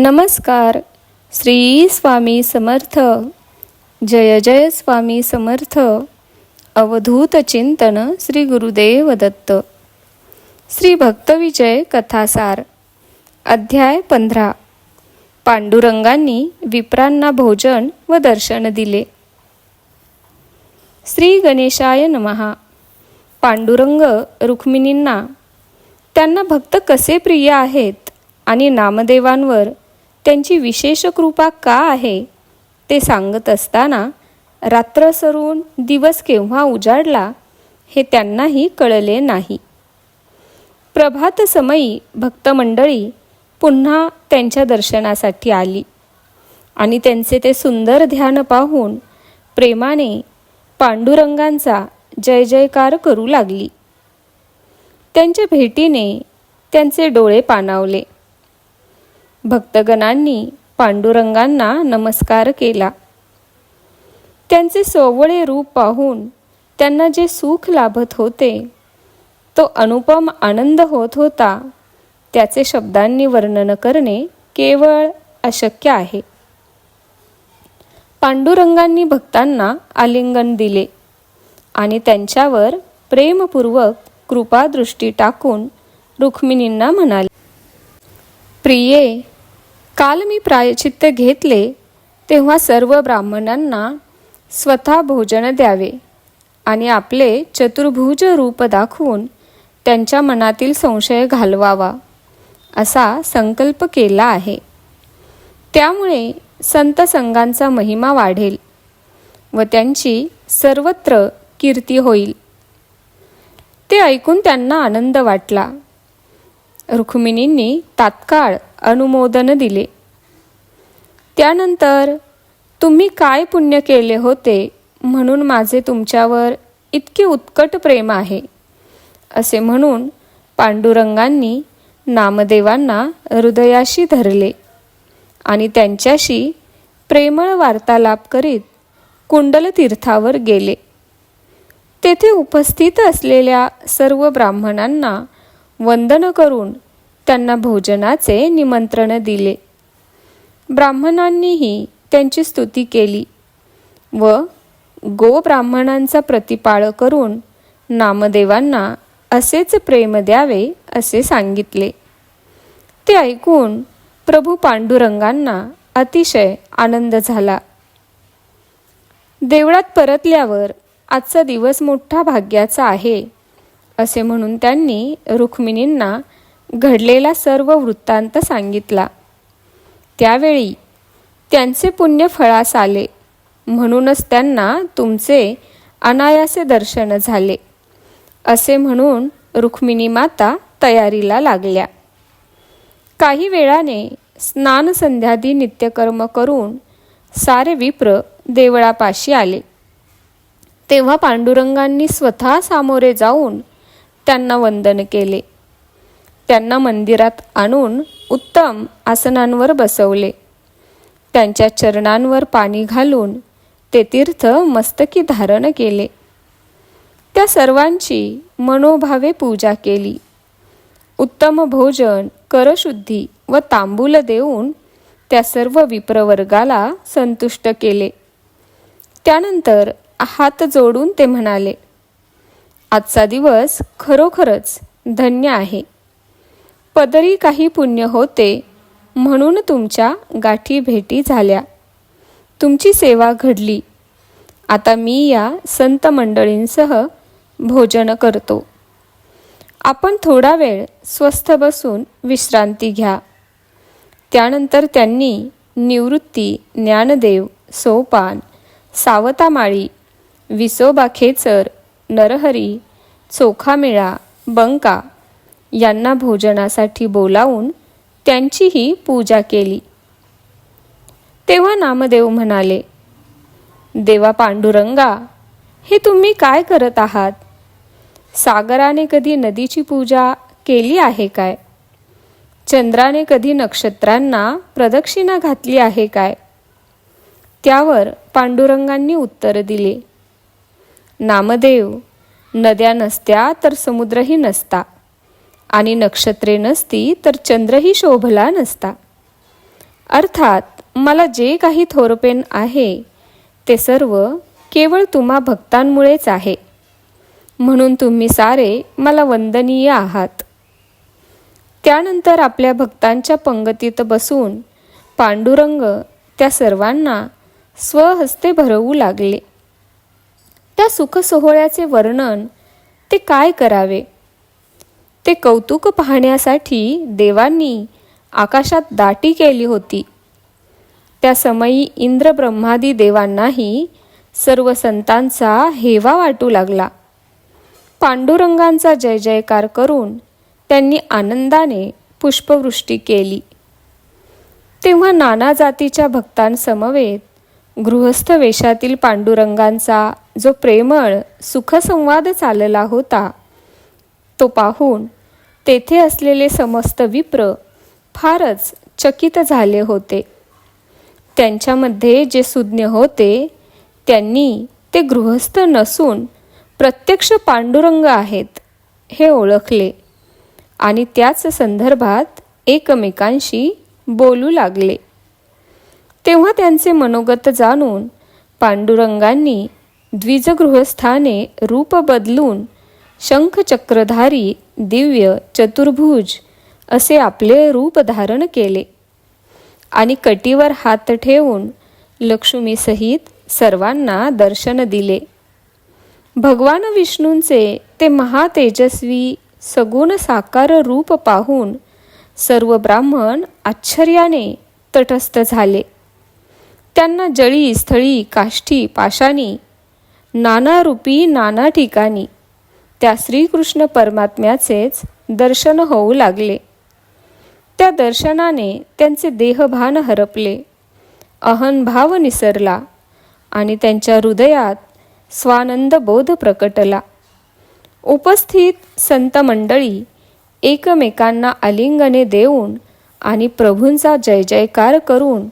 नमस्कार. श्री स्वामी समर्थ. जय जय स्वामी समर्थ. अवधूत चिंतन श्री गुरुदेव दत्त. श्री भक्तविजय कथासार. अध्याय पंधरा. पांडुरंगांनी विप्रांना भोजन व दर्शन दिले. श्री गणेशाय नमहा पांडुरंग रुक्मिणींना त्यांना भक्त कसे प्रिय आहेत आणि नामदेवांवर त्यांची विशेष कृपा का आहे? ते सांगत असताना रात्र सरून दिवस केव्हा उजाडला हे त्यांनाही कळले नाही. प्रभात समयी भक्तमंडळी पुन्हा त्यांच्या दर्शनासाठी आली आणि त्यांचे ते सुंदर ध्यान पाहून प्रेमाने पांडुरंगांचा जय जयकार करू लागली. त्यांच्या भेटीने त्यांचे डोळे पाणावले. भक्तगणांनी पांडुरंगांना नमस्कार केला. त्यांचे सोवळे रूप पाहून त्यांना जे सुख लाभत होते तो अनुपम आनंद होत होता. त्याचे शब्दांनी वर्णन करणे केवळ अशक्य आहे. पांडुरंगांनी भक्तांना आलिंगन दिले आणि त्यांच्यावर प्रेमपूर्वक कृपादृष्टी टाकून रुक्मिणींना म्हणाले. प्रिये काल मी प्रायचित्त घेतले तेव्हा सर्व ब्राह्मणांना स्वतः भोजन द्यावे आणि आपले चतुर्भुज रूप दाखवून त्यांच्या मनातील संशय घालवावा असा संकल्प केला आहे. त्यामुळे संत संघांचा महिमा वाढेल व त्यांची सर्वत्र कीर्ती होईल. ते ऐकून त्यांना आनंद वाटला. रुक्मिणींनी तात्काळ अनुमोदन दिले. त्यानंतर तुम्ही काय पुण्य केले होते म्हणून माझे तुमच्यावर इतके उत्कट प्रेम आहे असे म्हणून पांडुरंगांनी नामदेवांना हृदयाशी धरले आणि त्यांच्याशी प्रेमळ वार्तालाप करीत कुंडल तीर्थावर गेले. तेथे उपस्थित असलेल्या सर्व ब्राह्मणांना वंदन करून त्यांना भोजनाचे निमंत्रण दिले. ब्राह्मणांनीही त्यांची स्तुती केली व गो ब्राह्मणांचा प्रतिपाळ करून नामदेवांना असेच प्रेम द्यावे असे सांगितले. ते ऐकून प्रभू पांडुरंगांना अतिशय आनंद झाला. देवळात परतल्यावर आजचा दिवस मोठा भाग्याचा आहे. असे म्हणून त्यांनी रुक्मिणींना घडलेला सर्व वृत्तांत सांगितला. त्यावेळी त्यांचे पुण्य फळास आले. म्हणूनच त्यांना तुमचे अनायासे दर्शन झाले. असे म्हणून रुक्मिणी माता तयारीला लागल्या. काही वेळाने स्नान संध्यादी नित्यकर्म करून सारे विप्र देवळापाशी आले. तेव्हा पांडुरंगांनी स्वतः सामोरे जाऊन त्यांना वंदन केले. त्यांना मंदिरात आणून उत्तम आसनांवर बसवले. त्यांच्या चरणांवर पाणी घालून ते तीर्थ मस्तकी धारण केले. त्या सर्वांची मनोभावे पूजा केली. उत्तम भोजन करशुद्धी व तांबूल देऊन त्या सर्व विप्रवर्गाला संतुष्ट केले. त्यानंतर हात जोडून ते म्हणाले आजचा दिवस खरोखरच धन्य आहे. पदरी काही पुण्य होते म्हणून तुमच्या गाठी भेटी झाल्या. तुमची सेवा घडली. आता मी या संत मंडळींसह भोजन करतो. आपण थोडा वेळ स्वस्थ बसून विश्रांती घ्या. त्यानंतर त्यांनी निवृत्ती ज्ञानदेव सोपान सावतामाळी विसोबा खेचर नरहरी चोखामेळा बंका यांना भोजनासाठी बोलावून त्यांचीही पूजा केली. तेव्हा नामदेव म्हणाले देवा पांडुरंगा हे तुम्ही काय करत आहात? सागराने कधी नदीची पूजा केली आहे काय? चंद्राने कधी नक्षत्रांना प्रदक्षिणा घातली आहे काय? त्यावर पांडुरंगांनी उत्तर दिले नामदेव. नद्या नसत्या तर समुद्रही नसता. आणि नक्षत्रे नसती तर चंद्रही शोभला नसता. अर्थात मला जे काही थोरपेन आहे ते सर्व केवळ तुम्हा भक्तांमुळेच आहे. म्हणून तुम्ही सारे मला वंदनीय आहात. त्यानंतर आपल्या भक्तांच्या पंगतीत बसून पांडुरंग त्या सर्वांना स्वहस्ते भरवू लागले. त्या सुखसोहळ्याचे वर्णन ते काय करावे? ते कौतुक पाहण्यासाठी देवांनी आकाशात दाटी केली होती. त्या समयी इंद्र ब्रह्मादी देवांनाही सर्व संतांचा हेवा वाटू लागला. पांडुरंगांचा जय जयकार करून त्यांनी आनंदाने पुष्पवृष्टी केली. तेव्हा नाना जातीच्या भक्तांसमवेत गृहस्थ वेशातील पांडुरंगांचा जो प्रेमळ सुखसंवाद चालला होता तो पाहून तेथे असलेले समस्त विप्र फारच चकित झाले होते. त्यांच्यामध्ये जे सुज्ञ होते त्यांनी ते गृहस्थ नसून प्रत्यक्ष पांडुरंग आहेत हे ओळखले आणि त्याच संदर्भात एकमेकांशी बोलू लागले. तेव्हा त्यांचे मनोगत जाणून पांडुरंगांनी द्विजगृहस्थाने रूप बदलून शंखचक्रधारी दिव्य चतुर्भुज असे आपले रूप धारण केले. आणि कटीवर हात ठेवून लक्ष्मीसहित सर्वांना दर्शन दिले. भगवान विष्णूंचे ते महातेजस्वी सगुण साकार रूप पाहून सर्व ब्राह्मण आश्चर्याने तटस्थ झाले. त्यांना जळी स्थळी काष्ठी पाशानी नाना रूपी नाना ठिकाणी. त्या श्रीकृष्ण परमात्म्याचेच दर्शन होऊ लागले. त्या दर्शनाने त्यांचे देहभान हरपले. अहनभाव निसरला आणि त्यांच्या हृदयात स्वानंद बोध प्रकटला. उपस्थित संत मंडळी एकमेकांना आलिंगने देऊन आणि प्रभूंचा जय जयकार करून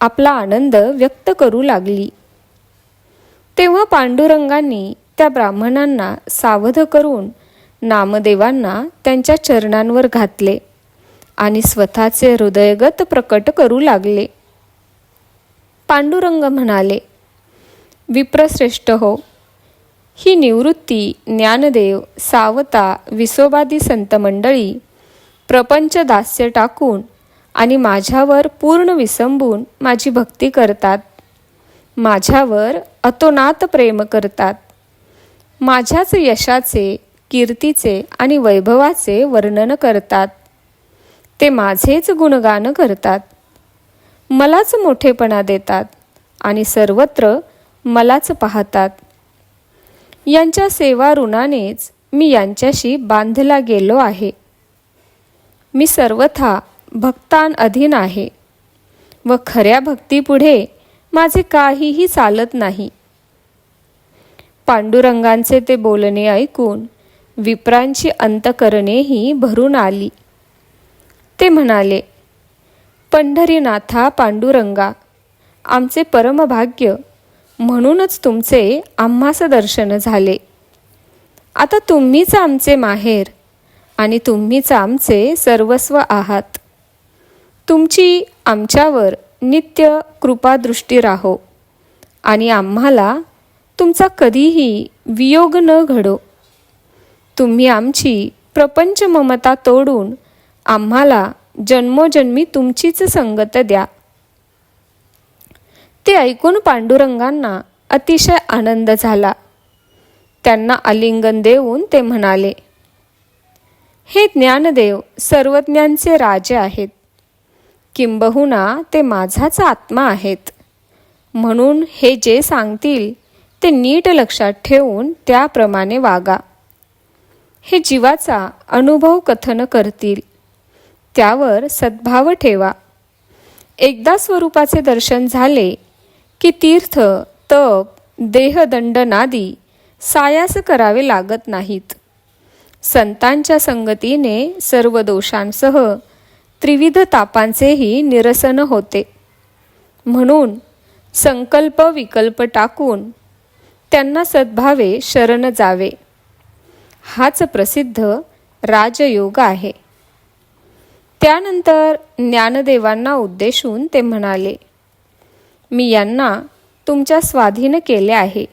आपला आनंद व्यक्त करू लागली. तेव्हा पांडुरंगांनी त्या ब्राह्मणांना सावध करून नामदेवांना त्यांच्या चरणांवर घातले आणि स्वतःचे हृदयगत प्रकट करू लागले. पांडुरंग म्हणाले विप्रश्रेष्ठ हो. ही निवृत्ती ज्ञानदेव सावता विसोबादी संत मंडळी प्रपंच दास्य टाकून आणि माझ्यावर पूर्ण विसंबून माझी भक्ती करतात. माझ्यावर अतोनात प्रेम करतात. माझ्याच यशाचे कीर्तीचे आणि वैभवाचे वर्णन करतात. ते माझेच गुणगान करतात. मलाच मोठेपणा देतात आणि सर्वत्र मलाच पाहतात. यांच्या सेवा ऋणानेच मी यांच्याशी बांधला गेलो आहे. मी सर्वथा भक्तान अधीन आहे व खऱ्या भक्तीपुढे माझे काहीही चालत नाही. पांडुरंगांचे ते बोलणे ऐकून विप्रांची अंतकरणेही भरून आली. ते म्हणाले पंढरीनाथा पांडुरंगा आमचे परमभाग्य म्हणूनच तुमचे आम्हास दर्शन झाले. आता तुम्हीच आमचे माहेर आणि तुम्हीच आमचे सर्वस्व आहात. तुमची आमच्यावर नित्य कृपादृष्टी राहो आणि आम्हाला तुमचा कधीही वियोग न घडो. तुम्ही आमची प्रपंच ममता तोडून आम्हाला जन्मोजन्मी तुमचीच संगत द्या. ते ऐकून पांडुरंगांना अतिशय आनंद झाला. त्यांना आलिंगन देऊन ते म्हणाले हे ज्ञानदेव सर्वज्ञांचे राजे आहेत. किंबहुना ते माझाच आत्मा आहेत. म्हणून हे जे सांगतील ते नीट लक्षात ठेवून त्याप्रमाणे वागा. हे जीवाचा अनुभव कथन करतील. त्यावर सद्भाव ठेवा. एकदा स्वरूपाचे दर्शन झाले की तीर्थ तप देहदंडनादी सायास करावे लागत नाहीत. संतांच्या संगतीने सर्व दोषांसह त्रिविध तापांचेही निरसन होते. म्हणून संकल्प विकल्प टाकून त्यांना सद्भावे शरण जावे. हाच प्रसिद्ध राजयोग आहे. त्यानंतर ज्ञानदेवांना उद्देशून ते म्हणाले मी यांना तुमच्या स्वाधीन केले आहे.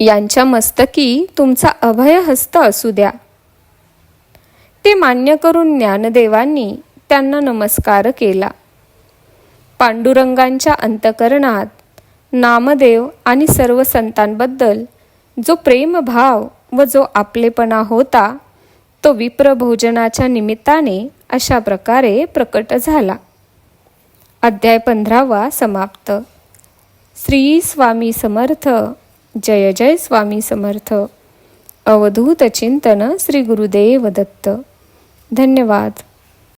यांच्या मस्तकी तुमचा अभयहस्त असू द्या. ते मान्य करून ज्ञानदेवांनी त्यांना नमस्कार केला. पांडुरंगांच्या अंतकरणात नामदेव आणि सर्व संतांबद्दल जो प्रेमभाव व जो आपलेपणा होता तो विप्रभोजनाच्या निमित्ताने अशा प्रकारे प्रकट झाला. अध्याय पंधरावा समाप्त. श्री स्वामी समर्थ जय जय स्वामी समर्थ. अवधूत चिंतन श्री गुरुदेव दत्त. धन्यवाद.